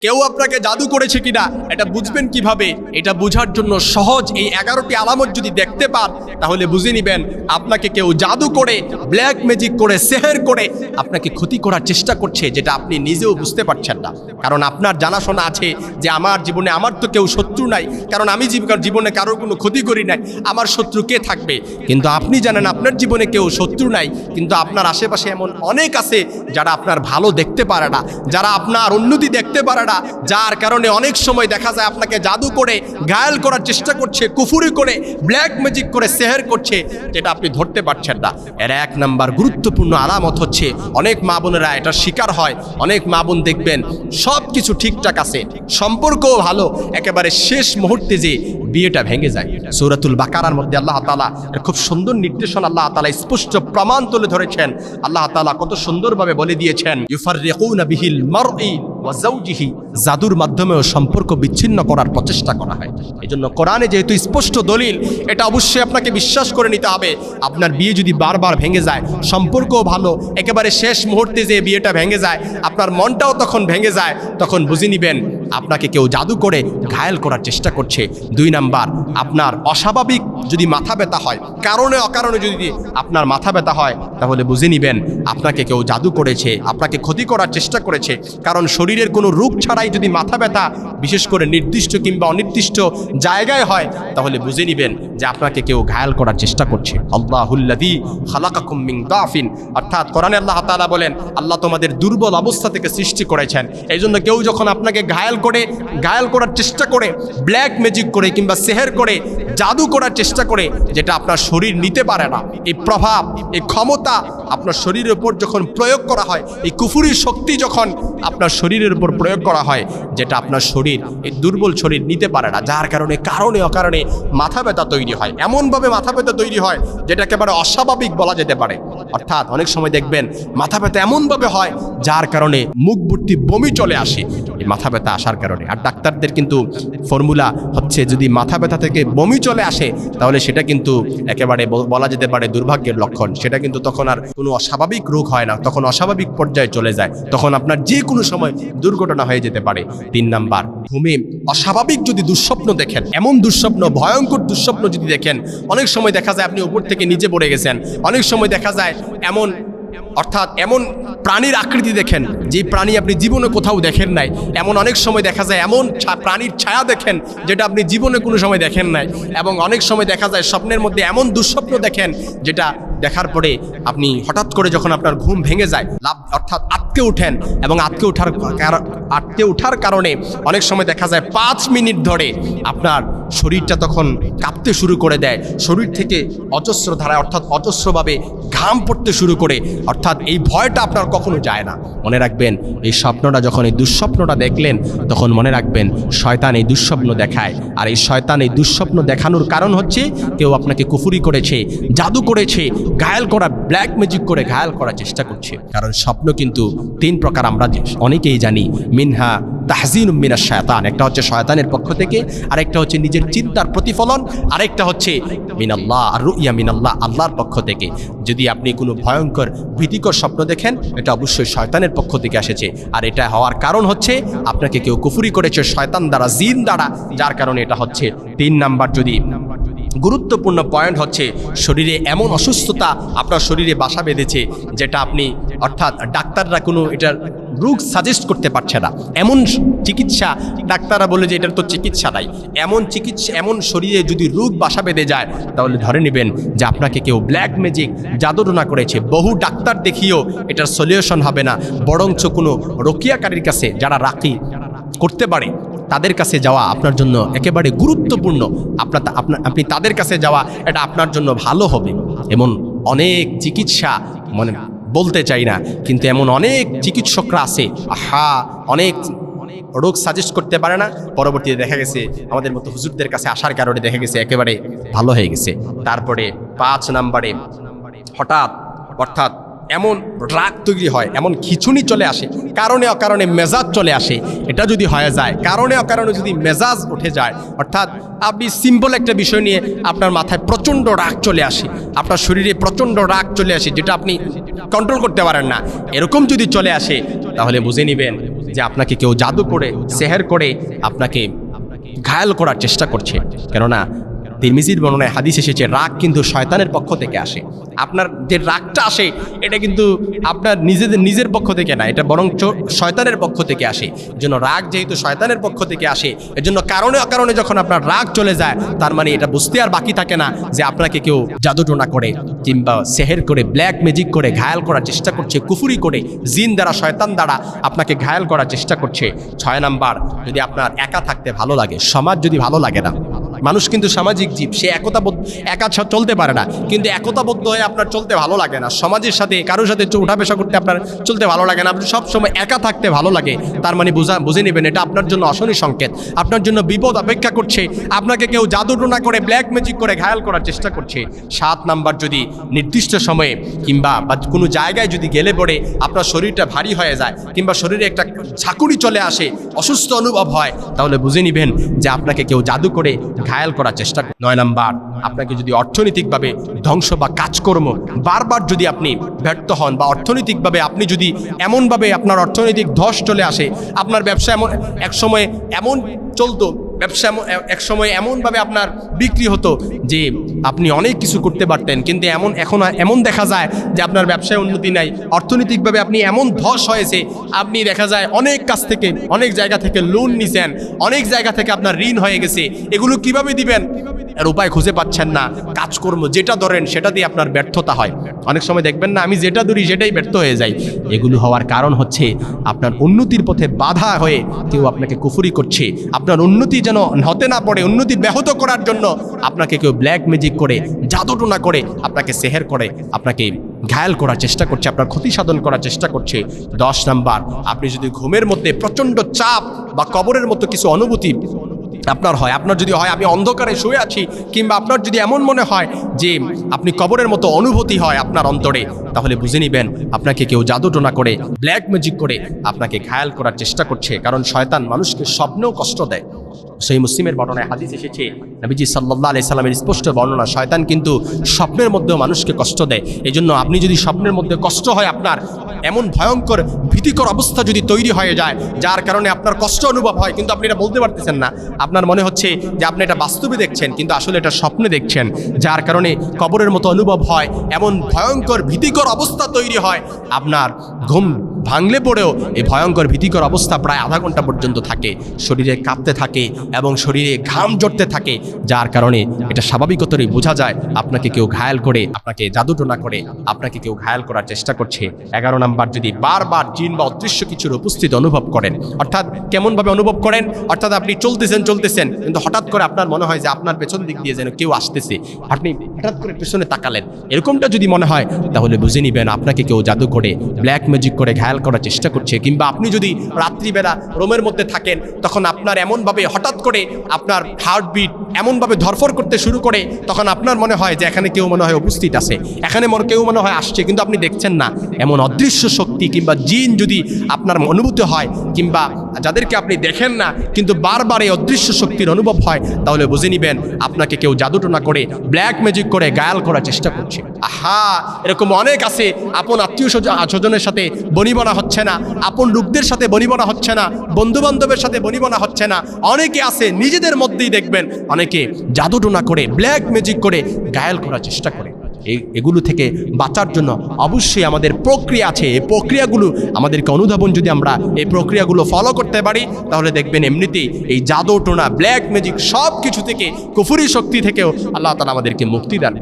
কেউ আপনাকে জাদু করেছে কিনা, এটা বুঝবেন কীভাবে? এটা বুঝার জন্য সহজ এই এগারোটি আলামত যদি দেখতে পান, তাহলে বুঝে নিবেন আপনাকে কেউ জাদু করে ব্ল্যাক ম্যাজিক করে সেহের করে আপনাকে ক্ষতি করার চেষ্টা করছে, যেটা আপনি নিজেও বুঝতে পারছেন না। কারণ আপনার জানাশোনা আছে যে আমার জীবনে আমার তো কেউ শত্রু নাই, কারণ আমি জীব- জীবনে কারোর কোনো ক্ষতি করি নাই, আমার শত্রু কে থাকবে? কিন্তু আপনি জানেন আপনার জীবনে কেউ শত্রু নাই, কিন্তু আপনার আশেপাশে এমন অনেক আছে যারা আপনার ভালো দেখতে পারে না, যারা আপনার উন্নতি দেখতে পারে না। যার কারণে অনেক সময় দেখা যায় আপনাকে জাদু করে, ঘায়াল করার চেষ্টা করছে, কুফুরি করে ব্ল্যাক ম্যাজিক করে সেহের করছে, যেটা আপনি ধরতে পারছেন না। এর এক নাম্বার গুরুত্বপূর্ণ আলামত হচ্ছে, অনেক মা বোনেরা এটার শিকার হয়, অনেক মা বোন দেখবেন সব কিছু ঠিকঠাক আছে, সম্পর্কও ভালো, একেবারে শেষ মুহূর্তে যে বিয়েটা ভেঙে যায়। সৌরাতুল বাকারার মধ্যে আল্লাহ তালা খুব সুন্দর নির্দেশন আল্লাহ তালা স্পষ্ট প্রমাণ তুলে ধরেছেন। আল্লাহ তালা কত সুন্দরভাবে বলে দিয়েছেন, ইউফাররিকুনা বিহিল মারই ওয়া যাওজিহি, জাদুর মাধ্যমেও সম্পর্ক বিচ্ছিন্ন করার প্রচেষ্টা করা হয়। এই জন্য কোরআনে যেহেতু স্পষ্ট দলিল, এটা অবশ্যই আপনাকে বিশ্বাস করে নিতে হবে। আপনার বিয়ে যদি বারবার ভেঙে যায়, সম্পর্কও ভালো, একেবারে শেষ মুহূর্তে যে বিয়েটা ভেঙে যায়, আপনার মনটাও তখন ভেঙে যায়, তখন বুঝে নিবেন আপনাকে কেউ জাদু করে ঘায়েল করার চেষ্টা করছে। দুই নাম্বার, আপনার অস্বাভাবিক যদি মাথা ব্যথা হয়, কারণে অকারণে যদি আপনার মাথা ব্যথা হয়, তাহলে বুঝে নিবেন, আপনাকে কেউ জাদু করেছে, আপনাকে ক্ষতি করার চেষ্টা করেছে। কারণ শরীরের কোনো রোগ ছাড়াই যদি মাথা ব্যথা, বিশেষ করে নির্দিষ্ট কিংবা অনির্দিষ্ট জায়গায় হয়, তাহলে বুঝে নিবেন যে আপনাকে কেউ ঘায়াল করার চেষ্টা করছে। আল্লাহুল্লাদি খালাকাকুম মিন দাফিন। অর্থাৎ কোরআনে আল্লাহ তাআলা বলেন, আল্লাহ তোমাদের দুর্বল অবস্থা থেকে সৃষ্টি করেছেন। এই জন্য কেউ যখন আপনাকে ঘায়াল করে ঘায়াল করার চেষ্টা করে ব্ল্যাক ম্যাজিক করে কিংবা সেহের করে, জাদু করার চেষ্টা করে, যেটা আপনার শরীর নিতে পারে না। এই প্রভাব, এই ক্ষমতা আপনার শরীরের উপর যখন প্রয়োগ করা হয়, এই কুফুরির শক্তি যখন আপনার শরীরের উপর প্রয়োগ করা হয়, যেটা আপনার শরীর, এই দুর্বল শরীর নিতে পারে না, যার কারণে কারণে, অকারণে মাথা ব্যথা তৈরি হয়। এমনভাবে মাথা ব্যথা তৈরি হয়, যেটা একেবারে অস্বাভাবিক বলা যেতে পারে। অর্থাৎ অনেক সময় দেখবেন, মাথা ব্যথা এমনভাবে হয়, যার কারণে মুখ ভর্তি বমি চলে আসে। এই মাথা ব্যথা আসার কারণে। আর ডাক্তারদের কিন্তু ফর্মুলা হচ্ছে, যদি মাথা ব্যথা থেকে বমি চলে আসে, তাহলে সেটা কিন্তু একেবারে বল- বলা যেতে পারে দুর্ভাগ্যের লক্ষণ। সেটা কিন্তু তখন আর কোনো অস্বাভাবিক রোগ হয় না। তখন অস্বাভাবিক পর্যায়ে চলে যায়। তখন আপনার যে কোনো সময় দুর্ঘটনা হয়ে যেতে পারে। তিন নাম্বার, ঘুমে অস্বাভাবিক যদি দুঃস্বপ্ন দেখেন, এমন দুঃস্বপ্ন, ভয়ঙ্কর দুঃস্বপ্ন যদি দেখেন, অনেক সময় দেখা যায় আপনি উপর থেকে নিচে পড়ে গেছেন। অনেক সময় দেখা যায় এমন অর্থাৎ এমন প্রাণীর আকৃতি দেখেন যে প্রাণী আপনি জীবনে কোথাও দেখেন নাই। এমন অনেক সময় দেখা যায় এমন প্রাণীর ছায়া দেখেন, যেটা আপনি জীবনে কোনো সময় দেখেন নাই। এবং অনেক সময় দেখা যায় স্বপ্নের মধ্যে এমন দুঃস্বপ্ন দেখেন, যেটা দেখার পরে আপনি হঠাৎ করে যখন আপনার ঘুম ভেঙে যায়, লাভ অর্থাৎ আটকে উঠেন এবং আটকে ওঠার আটকে ওঠার কারণে অনেক সময় দেখা যায় পাঁচ মিনিট ধরে আপনার শরীরটা তখন কাঁপতে শুরু করে দেয়। শরীর থেকে অজস্র ধারায় অর্থাৎ অজস্রভাবে ঘাম পড়তে শুরু করে। অর্থাৎ এই ভয়টা আপনার কখনো যায় না। মনে রাখবেন, এই স্বপ্নটা যখন, এই দুঃস্বপ্নটা দেখলেন, তখন মনে রাখবেন, শয়তান এই দুঃস্বপ্ন দেখায়। আর এই শয়তান এই দুঃস্বপ্ন দেখানোর কারণ হচ্ছে, কেউ আপনাকে কুফুরি করেছে, জাদু করেছে ঘায়াল করা ব্ল্যাক ম্যাজিক করে ঘায়াল করার চেষ্টা করছে। কারণ স্বপ্ন কিন্তু তিন প্রকার আমরা অনেকেই জানি, মিনহা তাহজিন মিনা শয়তান। একটা হচ্ছে শয়তানের পক্ষ থেকে, আরেকটা হচ্ছে নিজের চিন্তার প্রতিফলন, আরেকটা হচ্ছে মিনাল্লাহ, আর রুইয়া মিনাল্লাহ, আল্লাহর পক্ষ থেকে। যদি আপনি কোনো ভয়ঙ্কর, ভীতিকর স্বপ্ন দেখেন, এটা অবশ্যই শয়তানের পক্ষ থেকে এসেছে। আর এটা হওয়ার কারণ হচ্ছে, আপনাকে কেউ কুফুরি করেছে শয়তান দ্বারা, জিন দ্বারা, যার কারণে এটা হচ্ছে। তিন নাম্বার যদি গুরুত্বপূর্ণ পয়েন্ট হচ্ছে শরীরে এমন অসুস্থতা আপনার শরীরে বাসা বেঁধেছে, যেটা আপনি অর্থাৎ ডাক্তাররা কোনো এটার রোগ সাজেস্ট করতে পারছে না। এমন চিকিৎসা ডাক্তাররা বলে যে এটার তো চিকিৎসা নাই। এমন চিকিৎসা, এমন শরীরে যদি রোগ বাসা বেঁধে যায়, তাহলে ধরে নেবেন যে আপনাকে কেউ ব্ল্যাক ম্যাজিক জাদুটনা করেছে। বহু ডাক্তার দেখিয়েও এটার সলিউশন হবে না। বরঞ্চ কোনো রকিয়াকারীর কাছে যারা রাখি করতে পারে। তাদের কাছে যাওয়া আপনার জন্য একেবারে গুরুত্বপূর্ণ। আপনার আপনার আপনি তাদের কাছে যাওয়া এটা আপনার জন্য ভালো হবে। এমন অনেক চিকিৎসা মানে বলতে চাই না, কিন্তু এমন অনেক চিকিৎসকরা আছে। আহা, অনেক রোগ সাজেস্ট করতে পারে না। পরবর্তীতে দেখা গেছে আমাদের মতো হুজুরদের কাছে আসার কারণে দেখা গেছে একেবারে ভালো হয়ে গেছে। তারপরে পাঁচ নাম্বারে হঠাৎ, অর্থাৎ এমন রাগ তৈরি হয়, এমন খিচুনি চলে আসে, কারণে অকারণে মেজাজ চলে আসে, এটা যদি হয়ে যায়, কারণে অকারণে যদি মেজাজ উঠে যায়, অর্থাৎ আপনি সিম্পল একটা বিষয় নিয়ে আপনার মাথায় প্রচণ্ড রাগ চলে আসে, আপনার শরীরে প্রচণ্ড রাগ চলে আসে, যেটা আপনি কন্ট্রোল করতে পারেন না, এরকম যদি চলে আসে, তাহলে বুঝে নেবেন যে আপনাকে কেউ জাদু করে, সেহের করে আপনাকে ঘায়াল করার চেষ্টা করছে, কেননা তিরমিজির বর্ণনায় হাদিস এসেছে, রাগ কিন্তু শয়তানের পক্ষ থেকে আসে। আপনার যে রাগটা আসে, এটা কিন্তু আপনার নিজেদের, নিজের পক্ষ থেকে না, এটা বরং শয়তানের পক্ষ থেকে আসে। জন্য রাগ যেহেতু শয়তানের পক্ষ থেকে আসে, এজন্য কারণে অকারণে যখন আপনার রাগ চলে যায়, তার মানে এটা বুঝতে আর বাকি থাকে না যে আপনাকে কেউ জাদুটোনা করে কিংবা সেহের করে, ব্ল্যাক ম্যাজিক করে, ঘায়াল করার চেষ্টা করছে, কুফুরি করে, জিন দ্বারা, শয়তান দ্বারা আপনাকে ঘায়াল করার চেষ্টা করছে। ছয় নাম্বার, যদি আপনার একা থাকতে ভালো লাগে, সমাজ যদি ভালো লাগে না মানুষ কিন্তু সামাজিক জীব, সে একতাবদ্ধ, একা চলতে পারে না। কিন্তু একতাবদ্ধ হয়ে আপনার চলতে ভালো লাগে না। সমাজের সাথে, কারোর সাথে উঠা পেশা করতে আপনার চলতে ভালো লাগে না। আপনি সব সময় একা থাকতে ভালো লাগে। তার মানে বুঝা বুঝে নেবেন, এটা আপনার জন্য অশনি সংকেত। আপনার জন্য বিপদ অপেক্ষা করছে। আপনাকে কেউ জাদুটোনা করে ব্ল্যাক ম্যাজিক করে ঘায়াল করার চেষ্টা করছে। সাত নাম্বার যদি নির্দিষ্ট সময়ে কিংবা বা কোনো জায়গায় যদি গেলে পড়ে আপনার শরীরটা ভারী হয়ে যায়, কিংবা শরীরে একটা ঝাঁকুনি চলে আসে, অসুস্থ অনুভব হয়, তাহলে বুঝে নেবেন যে আপনাকে কেউ জাদু করে ঘায়াল করার চেষ্টা নয় নাম্বার, আপনাকে যদি অর্থনৈতিকভাবে ধ্বংস বা কাজকর্ম বারবার যদি আপনি ব্যর্থ হন বা অর্থনৈতিকভাবে আপনি যদি এমনভাবে আপনার অর্থনৈতিক ধস চলে আসে, আপনার ব্যবসা এমন, এক সময় এমন চলতো ব্যবসা এক সময় এমনভাবে আপনার বিক্রি হতো যে আপনি অনেক কিছু করতে পারতেন, কিন্তু এমন, এখন এমন দেখা যায় যে আপনার ব্যবসায় উন্নতি নাই। অর্থনৈতিকভাবে আপনি এমন ধস হয়েছে, আপনি দেখা যায় অনেক কাছ থেকে, অনেক জায়গা থেকে লোন নিছেন, অনেক জায়গা থেকে আপনার ঋণ হয়ে গেছে। এগুলো কীভাবে দিবেন? এর উপায় খুঁজে পাচ্ছেন না। কাজকর্ম যেটা ধরেন সেটা দিয়ে আপনার ব্যর্থতা হয়। অনেক সময় দেখবেন না, আমি যেটা ধরি সেটাই ব্যর্থ হয়ে যাই এগুলো হওয়ার কারণ হচ্ছে আপনার উন্নতির পথে বাধা হয়ে কেউ আপনাকে কুফুরি করছে। আপনার উন্নতি যেন হতে না পড়ে, উন্নতি ব্যাহত করার জন্য আপনাকে কেউ ব্ল্যাক ম্যাজিক করে জাদুটোনা করে, আপনাকে সেহের করে, আপনাকে ঘায়াল করার চেষ্টা করছে, আপনার ক্ষতি সাধন করার চেষ্টা করছে। দশ নাম্বার, আপনি যদি ঘুমের মধ্যে প্রচণ্ড চাপ বা কবরের মতো কিছু অনুভূতি আপনার হয়, আপনার যদি হয়, আমি অন্ধকারে শুয়ে আছি, কিংবা আপনার যদি এমন মনে হয় যে আপনি কবরের মতো অনুভূতি হয় আপনার অন্তরে, তাহলে বুঝে নেবেন, আপনাকে কেউ জাদুটোনা করে ব্ল্যাক ম্যাজিক করে, আপনাকে ঘায়াল করার চেষ্টা করছে, কারণ শয়তান মানুষকে স্বপ্নেও কষ্ট দেয়। সেই মুসলিমের বর্ণনায় হাদিস এসেছে, নবীজি সাল্লাহ আলি সাল্লামের স্পষ্ট বর্ণনা, শয়তান কিন্তু স্বপ্নের মধ্যেও মানুষকে কষ্ট দেয়। এই জন্য আপনি যদি স্বপ্নের মধ্যে কষ্ট হয় আপনার, এমন ভয়ঙ্কর ভীতিকর অবস্থা যদি তৈরি হয়ে যায়, যার কারণে আপনার কষ্ট অনুভব হয়, কিন্তু আপনি এটা বলতে পারতেছেন না। আপনার মনে হচ্ছে যে আপনি এটা বাস্তবে দেখছেন, কিন্তু আসলে এটা স্বপ্নে দেখছেন, যার কারণে কবরের মতো অনুভব হয়, এমন ভয়ঙ্কর ভীতিকর অবস্থা তৈরি হয়, আপনার ঘুম ভাঙলে পড়েও এই ভয়ঙ্কর ভীতিকর অবস্থা প্রায় আধা ঘণ্টা পর্যন্ত থাকে। শরীরে কাঁপতে থাকে এবং শরীরে ঘাম জড়তে থাকে, যার কারণে এটা স্বাভাবিকতরই বোঝা যায় আপনাকে কেউ ঘায়াল করে, আপনাকে জাদুটোনা করে, আপনাকে কেউ ঘায়াল করার চেষ্টা করছে। এগারো নাম্বার যদি বারবার জিন বা অদৃশ্য কিছুর উপস্থিত অনুভব করেন, অর্থাৎ কেমনভাবে অনুভব করেন, অর্থাৎ আপনি চলতেছেন চলতেছেন, কিন্তু হঠাৎ করে আপনার মনে হয় যে আপনার পেছন দিক দিয়ে যেন কেউ আসতেছে, আপনি হঠাৎ করে পেছনে তাকালেন। এরকমটা যদি মনে হয়, তাহলে বুঝে নিবেন আপনাকে কেউ জাদু করে ব্ল্যাক ম্যাজিক করে ঘায়াল করার চেষ্টা করছে, কিংবা আপনি যদি রাত্রিবেলা রোমের মধ্যে থাকেন, তখন আপনার এমনভাবে হঠাৎ করে আপনার হার্টবিট এমনভাবে ধরফর করতে শুরু করে, তখন আপনার মনে হয় যে এখানে কেউ মনে হয় উপস্থিত আছে। এখানে মনে কেউ মনে হয় আসছে, কিন্তু আপনি দেখছেন না। এমন অদৃশ্য শক্তি কিংবা জিন যদি আপনার অনুভূতি হয়, কিংবা যাদেরকে আপনি দেখেন না, কিন্তু বারবার এই অদৃশ্য শক্তির অনুভব হয়, তাহলে বুঝে নিবেন আপনাকে কেউ জাদুটোনা করে ব্ল্যাক ম্যাজিক করে গায়াল করার চেষ্টা করছে। আহা! এরকম অনেক আছে, আপন আত্মীয় স্বজন- স্বজনের সাথে বনিবনা হচ্ছে না, আপন লোকদের সাথে বনিবনা হচ্ছে না বন্ধু বান্ধবের সাথে বনিবনা হচ্ছে না। অনেকে আছে, নিজেদের মধ্যেই দেখবেন, অনেকে জাদুটোনা করে ব্ল্যাক ম্যাজিক করে, গায়াল করার চেষ্টা করে। এগুলো থেকে বাঁচার জন্য অবশ্যই আমাদের প্রক্রিয়া আছে। এই প্রক্রিয়াগুলো আমাদেরকে অনুধাবন যদি আমরা এই প্রক্রিয়াগুলো ফলো করতে পারি, তাহলে দেখবেন এমনিতেই এই জাদু টোনা ব্ল্যাক ম্যাজিক সব কিছু থেকে, কুফুরি শক্তি থেকেও আল্লাহ তালা আমাদেরকে মুক্তি দেন